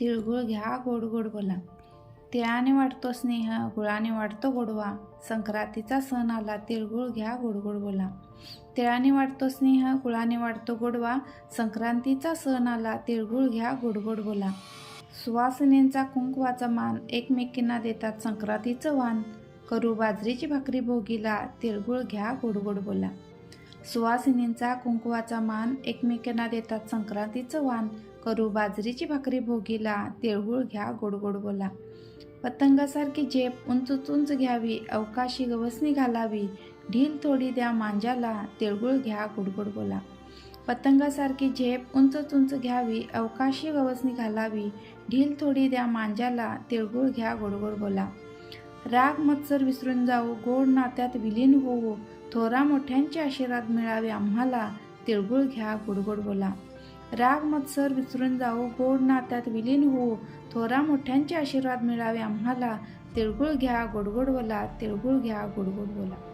तिळगुळ घ्या गोड गोड बोला. तिळाने वाटतो स्नेह गुळाने वाटतो गोडवा. संक्रांतीचा सण आला तिळगुळ घ्या गोडगोड बोला. तिळाने वाटतो स्नेह गुळाने वाटतो गोडवा. संक्रांतीचा सण आला तिळगुळ घ्या गोडगोड बोला. सुवासिनींचा कुंकवाचा मान एकमेकींना देतात संक्रांतीचं वाण करू बाजरीची भाकरी भोगीला तिळगुळ घ्या गोडगोड बोला. सुवासिनींचा कुंकुवाचा मान एकमेकांना देतात संक्रांतीचं वाण. करू बाजरीची भाकरी भोगीला तिळगुळ घ्या गोडगोड बोला. पतंगासारखी झेप उंच उंच घ्यावी अवकाशी गवसणी घालावी. ढील थोडी द्या मांजाला तिळगुळ घ्या गुडगुड बोला. पतंगासारखी झेप उंच उंच घ्यावी अवकाशी गवसणी घालावी. ढील थोडी द्या मांजाला तिळगुळ घ्या गोडगोड बोला. राग मत्सर विसरून जाऊ गोड नात्यात विलीन होऊ थोरा मोठ्यांचे आशीर्वाद मिळावे आम्हाला. तिळगुळ घ्या गुडगुड बोला. राग मत्सर विसरून जाऊ गोड नात्यात विलीन होऊ थोरा मोठ्यांचे आशीर्वाद मिळावे आम्हाला. तिळगुळ घ्या गोडगोड बोला. तिळगुळ घ्या गोड बोला.